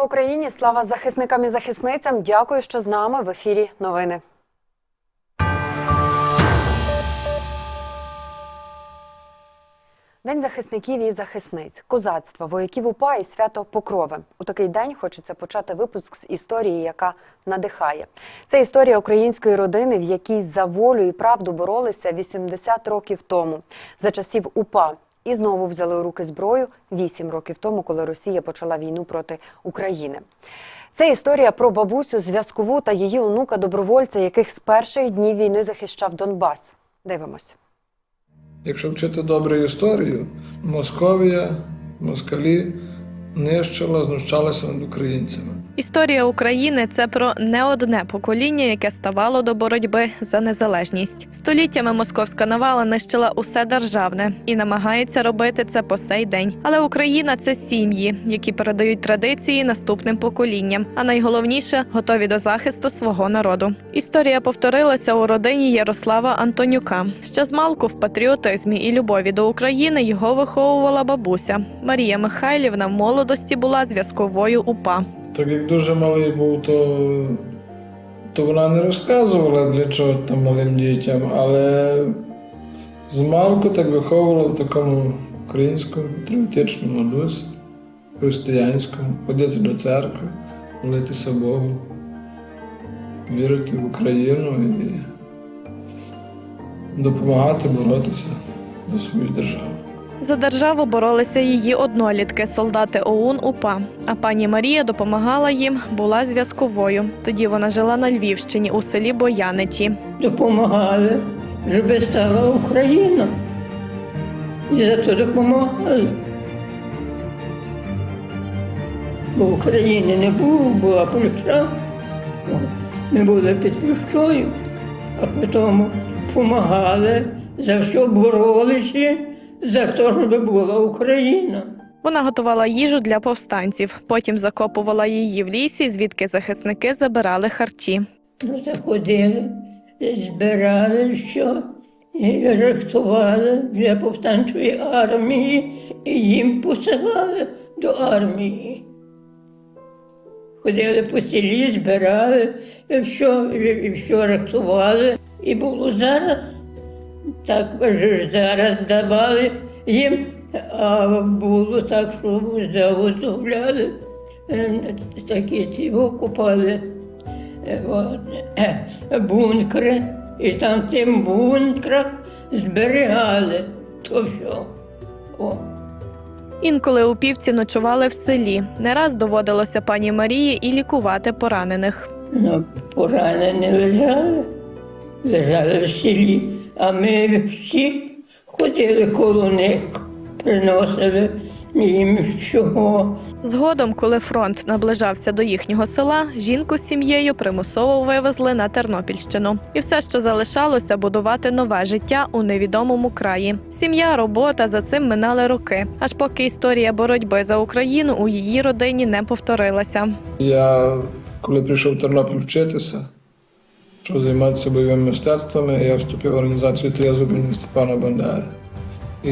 Слава Україні! Слава захисникам і захисницям! Дякую, що з нами в ефірі новини. День захисників і захисниць, козацтва, вояків УПА і свято Покрови. У такий день хочеться почати випуск з історії, яка надихає. Це історія української родини, в якій за волю і правду боролися 80 років тому, за часів УПА. І знову взяли у руки зброю 8 років тому, коли Росія почала війну проти України. Це історія про бабусю, зв'язкову та її онука добровольця, яких з перших днів війни захищав Донбас. Дивимось. Якщо вчити добре історію, Московія, москалі нищила, знущалася над українцями. Історія України це про не одне покоління, яке ставало до боротьби за незалежність. Століттями московська навала нищила усе державне і намагається робити це по сей день. Але Україна це сім'ї, які передають традиції наступним поколінням, а найголовніше готові до захисту свого народу. Історія повторилася у родині Ярослава Антонюка. Ще з малку в патріотизмі і любові до України його виховувала бабуся. Марія Михайлівна в молодості була зв'язковою УПА. Так як дуже малий був, то, то вона не розказувала для чого там малим дітям, але з малку так виховувала в такому українському патріотичному дусі, християнському, ходити до церкви, молитися Богу, вірити в Україну і допомагати боротися за свою державу. За державу боролися її однолітки, солдати ОУН УПА. А пані Марія допомагала їм, була зв'язковою. Тоді вона жила на Львівщині у селі Бояничі. допомагали, щоб стала Україна. І за то допомагали. Бо України не було, була Польща. Ми були під Польщою, а потім допомагали, за що боролися, за те, щоб була Україна. Вона готувала їжу для повстанців, потім закопувала її в лісі, звідки захисники забирали харчі. Ну, заходили, збирали що, і рихтували для повстанчої армії, і їм посилали до армії. Ходили по селі, збирали, і все, і все рихтували. І було зараз, так зараз давали їм, а було так, що заготовляли, е, такі ті купали е, е, бункери, і там в тим бункерах зберігали то все. О. Інколи у півці ночували в селі. Не раз доводилося пані Марії і лікувати поранених. Ну, поранені лежали, лежали в селі, а ми всі ходили коло них, приносили їм всього. Згодом, коли фронт наближався до їхнього села, жінку з сім'єю примусово вивезли на Тернопільщину. І все, що залишалося, будувати нове життя у невідомому краї. Сім'я, робота за цим минали роки, аж поки історія боротьби за Україну у її родині не повторилася. Я, коли прийшов в Тернопіль вчитися, щоб займатися бойовими мистецтвами, я вступив в організацію Трезуб Степана Бандери. І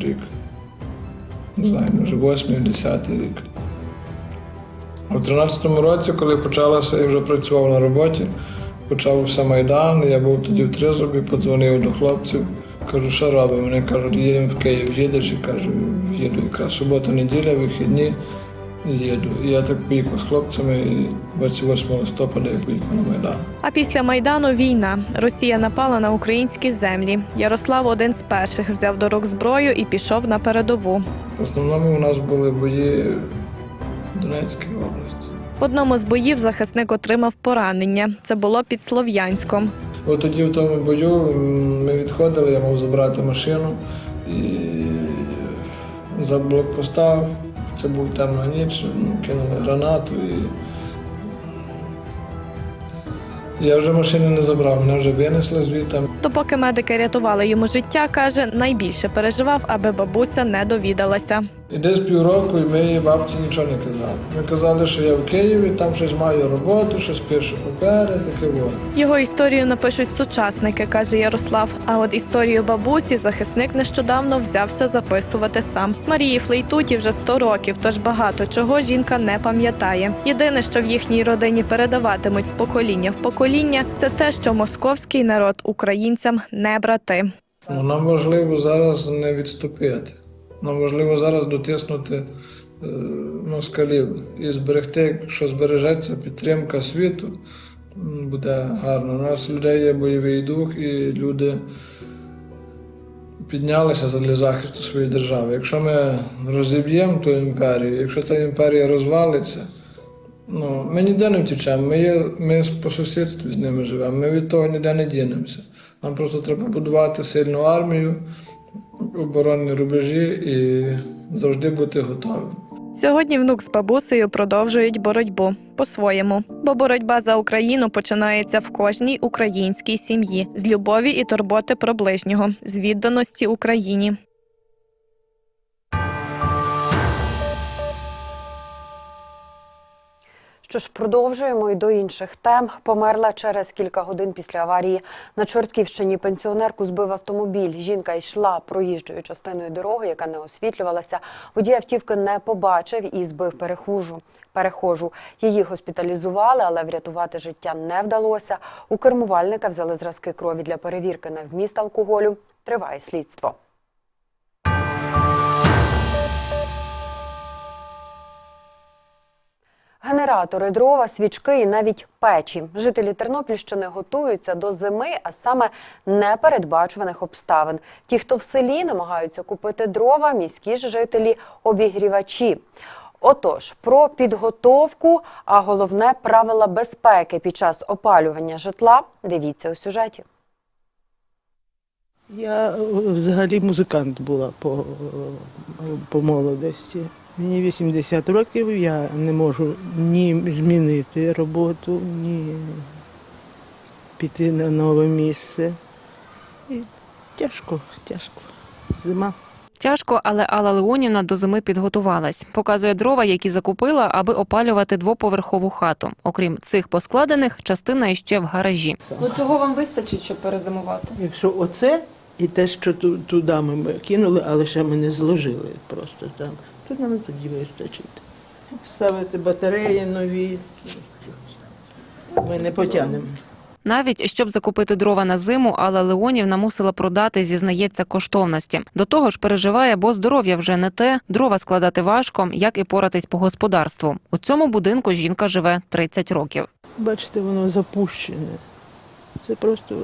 рік, не знаю, може, восьмий, десятий рік. У 13-му році, коли почалося, я вже працював на роботі, почався Майдан, я був тоді в Тризубі, подзвонив до хлопців. Кажу, що робимо? Вони кажуть, їдемо в Київ, їдеш, і кажу, їду. Якраз субота, неділя, вихідні, їду. І я так поїхав з хлопцями, і 28 листопада я поїхав на Майдан. А після майдану війна. Росія напала на українські землі. Ярослав один з перших взяв до рук зброю і пішов на передову. В основному у нас були бої в Донецькій області. В одному з боїв захисник отримав поранення. Це було під Слов'янськом. От тоді в тому бою ми відходили, я мав забрати машину і за блокпоста, це був темна ніч, ну, кинули гранату і я вже машини не забрав, мене вже винесли звідти. Допоки медики рятували йому життя, каже, найбільше переживав, аби бабуся не довідалася. І десь півроку і ми бабці нічого не казали. Ми казали, що я в Києві, там щось маю роботу, щось пишу папери, таке воно. Його історію напишуть сучасники, каже Ярослав. А от історію бабусі захисник нещодавно взявся записувати сам. Марії Флейтуті вже 100 років, тож багато чого жінка не пам'ятає. Єдине, що в їхній родині передаватимуть з покоління в покоління, це те, що московський народ українцям не брати. Нам важливо зараз не відступити. Нам важливо зараз дотиснути е, москалів і зберегти, якщо збережеться підтримка світу, буде гарно. У нас людей є бойовий дух, і люди піднялися для захисту своєї держави. Якщо ми розіб'ємо ту імперію, якщо та імперія розвалиться, ну, ми ніде не втічемо, ми, є, ми по сусідстві з ними живемо, ми від того ніде не дінемося. Нам просто треба будувати сильну армію, оборонні рубежі і завжди бути готовим. Сьогодні внук з бабусею продовжують боротьбу по-своєму, бо боротьба за Україну починається в кожній українській сім'ї з любові і турботи про ближнього, з відданості Україні. Що ж, продовжуємо і до інших тем. Померла через кілька годин після аварії на Чортківщині. Пенсіонерку збив автомобіль. Жінка йшла проїжджою частиною дороги, яка не освітлювалася. Водій автівки не побачив і збив перехожу. Перехожу. Її госпіталізували, але врятувати життя не вдалося. У кермувальника взяли зразки крові для перевірки на вміст алкоголю. Триває слідство. Генератори, дрова, свічки і навіть печі. Жителі Тернопільщини готуються до зими, а саме непередбачуваних обставин. Ті, хто в селі намагаються купити дрова, міські ж жителі обігрівачі. Отож, про підготовку, а головне правила безпеки під час опалювання житла. Дивіться у сюжеті. Я е, взагалі музикант була по, е, по молодості. Мені 80 років, я не можу ні змінити роботу, ні піти на нове місце. І тяжко, тяжко. Зима. Тяжко, але Алла Леонівна до зими підготувалась. Показує дрова, які закупила, аби опалювати двоповерхову хату. Окрім цих поскладених, частина іще в гаражі. Ну цього вам вистачить, щоб перезимувати. Якщо оце і те, що ту- туди ми кинули, але ще ми не зложили просто там, то нам тоді вистачить. Ставити батареї нові. Ми не потягнемо. Навіть щоб закупити дрова на зиму, Алла Леонівна мусила продати, зізнається, коштовності. До того ж переживає, бо здоров'я вже не те, дрова складати важко, як і поратись по господарству. У цьому будинку жінка живе 30 років. Бачите, воно запущене. Це просто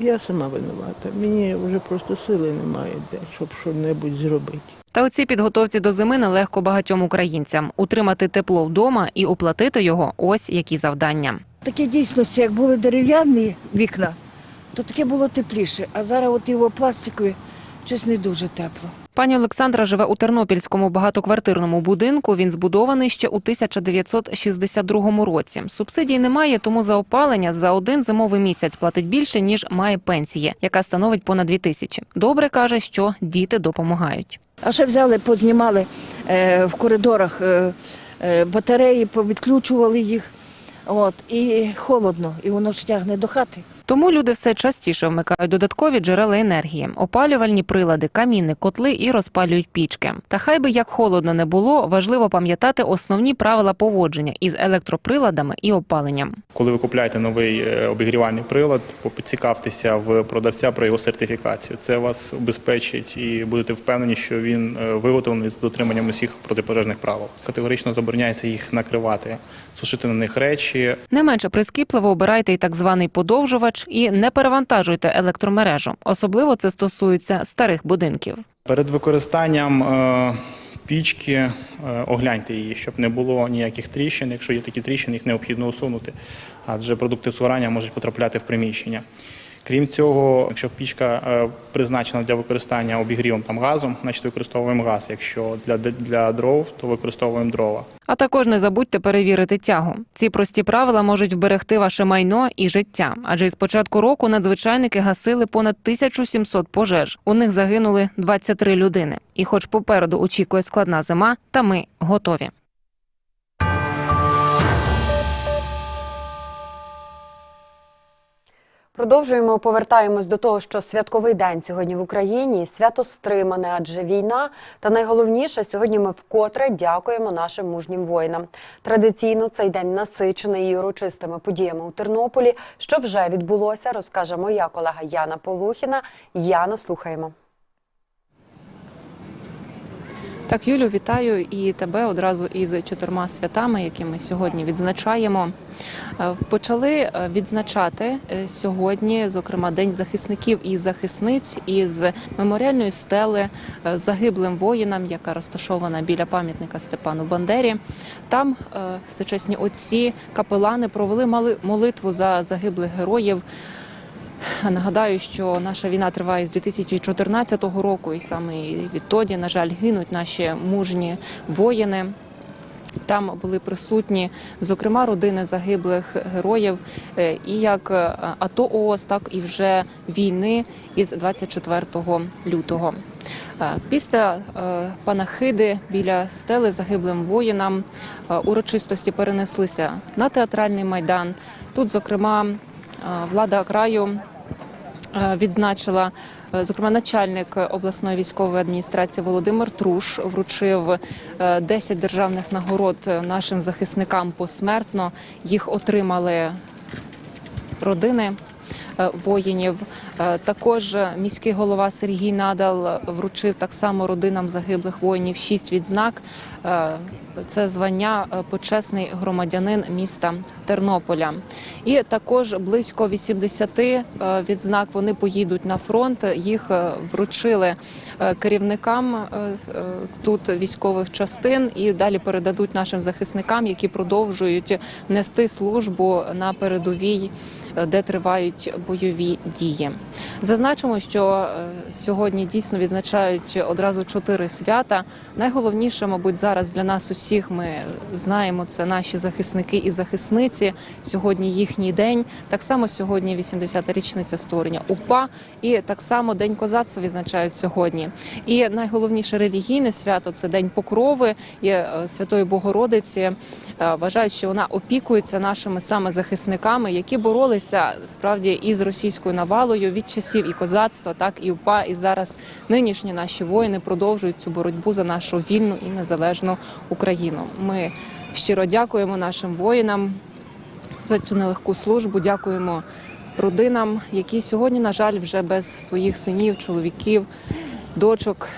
я сама винувата. Мені вже просто сили немає, де, щоб щось зробити. Та у цій підготовці до зими нелегко багатьом українцям утримати тепло вдома і оплатити його. Ось які завдання. Таке дійсності, як були дерев'яні вікна, то таке було тепліше. А зараз от його пластикові щось не дуже тепло. Пані Олександра живе у Тернопільському багатоквартирному будинку. Він збудований ще у 1962 році. Субсидій немає, тому за опалення за один зимовий місяць платить більше ніж має пенсії, яка становить понад 2 тисячі. Добре каже, що діти допомагають. А ще взяли, познімали е, в коридорах е, е, батареї, повідключували їх. От, і холодно, і воно ж тягне до хати. Тому люди все частіше вмикають додаткові джерела енергії, опалювальні прилади, каміни, котли і розпалюють пічки. Та хай би як холодно не було, важливо пам'ятати основні правила поводження із електроприладами і опаленням. Коли ви купуєте новий е, обігрівальний прилад, поцікавтеся в продавця про його сертифікацію. Це вас убезпечить і будете впевнені, що він е, виготовлений з дотриманням усіх протипожежних правил. Категорично забороняється їх накривати, сушити на них речі, Не менше прискіпливо обирайте і так званий подовжувач і не перевантажуйте електромережу. Особливо це стосується старих будинків. Перед використанням е, пічки е, огляньте її, щоб не було ніяких тріщин. Якщо є такі тріщини, їх необхідно усунути, адже продукти згорання можуть потрапляти в приміщення. Крім цього, якщо пічка е, призначена для використання обігрівом там газом, значить використовуємо газ. Якщо для, для дров, то використовуємо дрова. А також не забудьте перевірити тягу. Ці прості правила можуть вберегти ваше майно і життя. Адже із початку року надзвичайники гасили понад 1700 пожеж. У них загинули 23 людини. І, хоч попереду очікує складна зима, та ми готові. Продовжуємо повертаємось до того, що святковий день сьогодні в Україні свято стримане, адже війна. Та найголовніше сьогодні ми вкотре дякуємо нашим мужнім воїнам. Традиційно цей день насичений і урочистими подіями у Тернополі. Що вже відбулося, розкаже моя колега Яна Полухіна. Яно, слухаємо. Так, Юлю, вітаю і тебе одразу із чотирма святами, які ми сьогодні відзначаємо. Е, Почали е, відзначати е, сьогодні, зокрема, День захисників і захисниць із меморіальної стели загиблим воїнам, яка розташована біля пам'ятника Степану Бандері. Там всечесні отці, капелани провели молитву за загиблих героїв. Нагадаю, що наша війна триває з 2014 року, і саме відтоді, на жаль, гинуть наші мужні воїни. Там були присутні, зокрема, родини загиблих героїв, е, і як е, АТО ООС, так і вже війни із 24 лютого. Е, Після панахиди біля стели загиблим воїнам урочистості перенеслися на театральний майдан. Тут, зокрема, влада краю е, відзначила. е, Зокрема, начальник обласної військової адміністрації Володимир Труш вручив е, 10 державних нагород нашим захисникам посмертно. Їх отримали родини е, воїнів. Е, Також міський голова Сергій Надал вручив так само родинам загиблих воїнів шість відзнак. Е, Це звання е, почесний громадянин міста Тернополя. І також близько 80 е, відзнак вони поїдуть на фронт. Їх е, вручили е, керівникам тут військових частин і далі передадуть нашим захисникам, які продовжують нести службу на передовій. Де тривають бойові дії, зазначимо, що сьогодні дійсно відзначають одразу чотири свята. Найголовніше, мабуть, зараз для нас усіх ми знаємо це наші захисники і захисниці. Сьогодні їхній день. Так само сьогодні 80-та річниця створення УПА, і так само День козацтва відзначають сьогодні. І найголовніше релігійне свято це День Покрови і е, Святої Богородиці. Е, Вважають, що вона опікується нашими саме захисниками, які боролися справді із російською навалою від часів і козацтва, так і УПА. І зараз нинішні наші воїни продовжують цю боротьбу за нашу вільну і незалежну Україну. Ми щиро дякуємо нашим воїнам за цю нелегку службу. Дякуємо родинам, які сьогодні, на жаль, вже без своїх синів, чоловіків, дочок.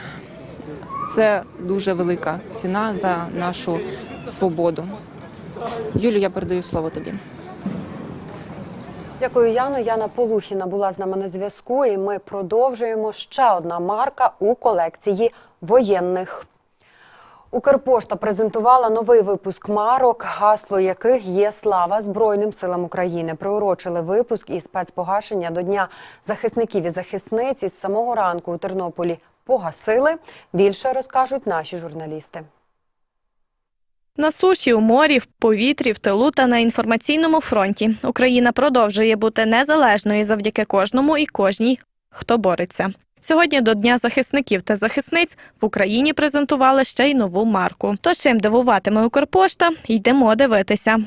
Це дуже велика ціна за нашу свободу. Юлю, я передаю слово тобі. Дякую, Яно. Яна Полухіна була з нами на зв'язку, і ми продовжуємо ще одна марка у колекції воєнних. Укрпошта презентувала новий випуск марок, гасло яких є слава Збройним силам України. Приурочили випуск і спецпогашення до Дня захисників і захисниць із самого ранку у Тернополі погасили. Більше розкажуть наші журналісти. На суші, у морі, в повітрі, в тилу та на інформаційному фронті Україна продовжує бути незалежною завдяки кожному і кожній, хто бореться. Сьогодні до Дня захисників та захисниць в Україні презентували ще й нову марку. То чим дивуватиме Укрпошта, йдемо дивитися.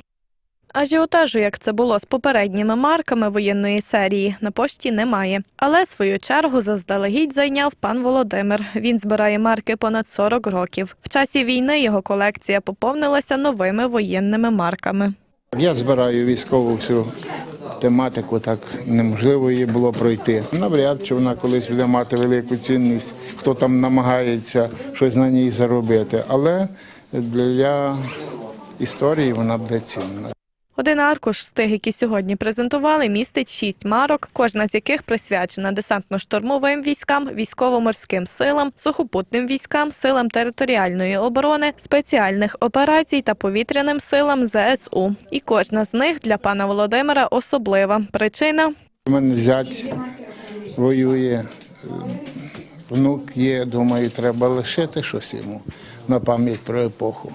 Ажіотажу, як це було з попередніми марками воєнної серії, на пошті немає. Але свою чергу заздалегідь зайняв пан Володимир. Він збирає марки понад 40 років. В часі війни його колекція поповнилася новими воєнними марками. Я збираю військову всю тематику, так неможливо її було пройти. Навряд чи вона колись буде мати велику цінність, хто там намагається щось на ній заробити. Але для історії вона буде цінна. Один аркуш з тих, які сьогодні презентували, містить шість марок, кожна з яких присвячена десантно-штурмовим військам, військово-морським силам, сухопутним військам, силам територіальної оборони, спеціальних операцій та повітряним силам ЗСУ. І кожна з них для пана Володимира особлива. Причина У мене зять воює, внук є, думаю, треба лишити щось йому на пам'ять про епоху.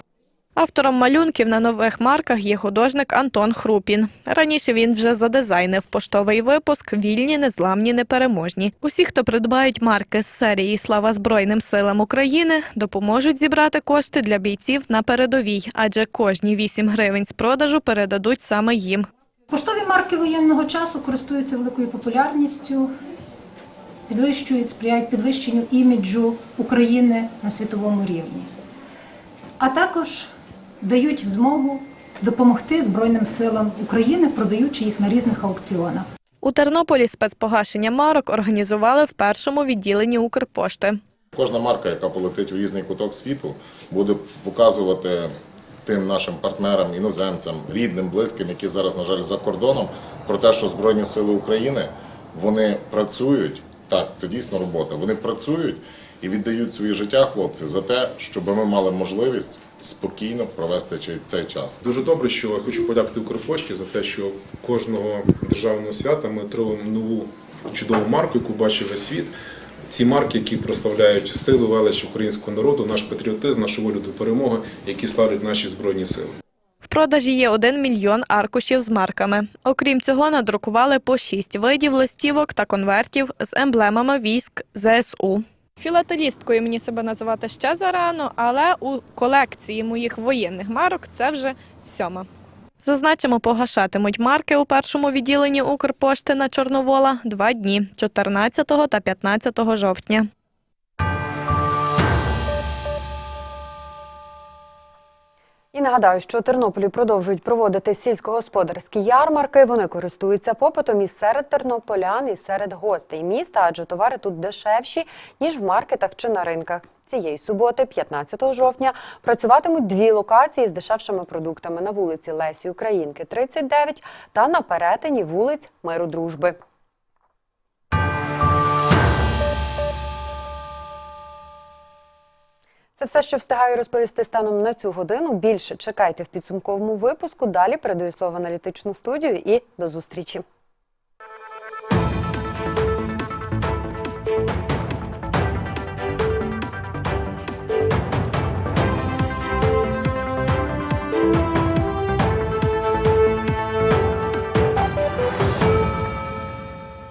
Автором малюнків на нових марках є художник Антон Хрупін. Раніше він вже задизайнив поштовий випуск Вільні, незламні, непереможні. Усі, хто придбають марки з серії Слава Збройним силам України, допоможуть зібрати кошти для бійців на передовій, адже кожні 8 гривень з продажу передадуть саме їм. Поштові марки воєнного часу користуються великою популярністю, підвищують, сприяють підвищенню іміджу України на світовому рівні, а також дають змогу допомогти Збройним силам України, продаючи їх на різних аукціонах. У Тернополі спецпогашення марок організували в першому відділенні Укрпошти. Кожна марка, яка полетить у різний куток світу, буде показувати тим нашим партнерам, іноземцям, рідним, близьким, які зараз, на жаль, за кордоном, про те, що Збройні Сили України вони працюють. Так, це дійсно робота. Вони працюють і віддають свої життя, хлопці, за те, щоб ми мали можливість спокійно провести цей час. Дуже добре, що я хочу подякувати Укрпошті за те, що кожного державного свята ми отримуємо нову чудову марку, яку бачить весь світ. Ці марки, які прославляють силу велич українського народу, наш патріотизм, нашу волю до перемоги, які славлять наші збройні сили. В продажі є 1 мільйон аркушів з марками. Окрім цього, надрукували по 6 видів листівок та конвертів з емблемами військ ЗСУ. Філателісткою мені себе називати ще зарано, але у колекції моїх воєнних марок це вже сьома. Зазначимо, погашатимуть марки у першому відділенні Укрпошти на Чорновола два дні 14 та 15 жовтня. І нагадаю, що у Тернополі продовжують проводити сільськогосподарські ярмарки. Вони користуються попитом і серед тернополян, і серед гостей міста, адже товари тут дешевші ніж в маркетах чи на ринках. Цієї суботи, 15 жовтня, працюватимуть дві локації з дешевшими продуктами на вулиці Лесі Українки, 39 та на перетині вулиць Миру Дружби. Це все, що встигаю розповісти станом на цю годину. Більше чекайте в підсумковому випуску. Далі передаю слово аналітичну студію і до зустрічі.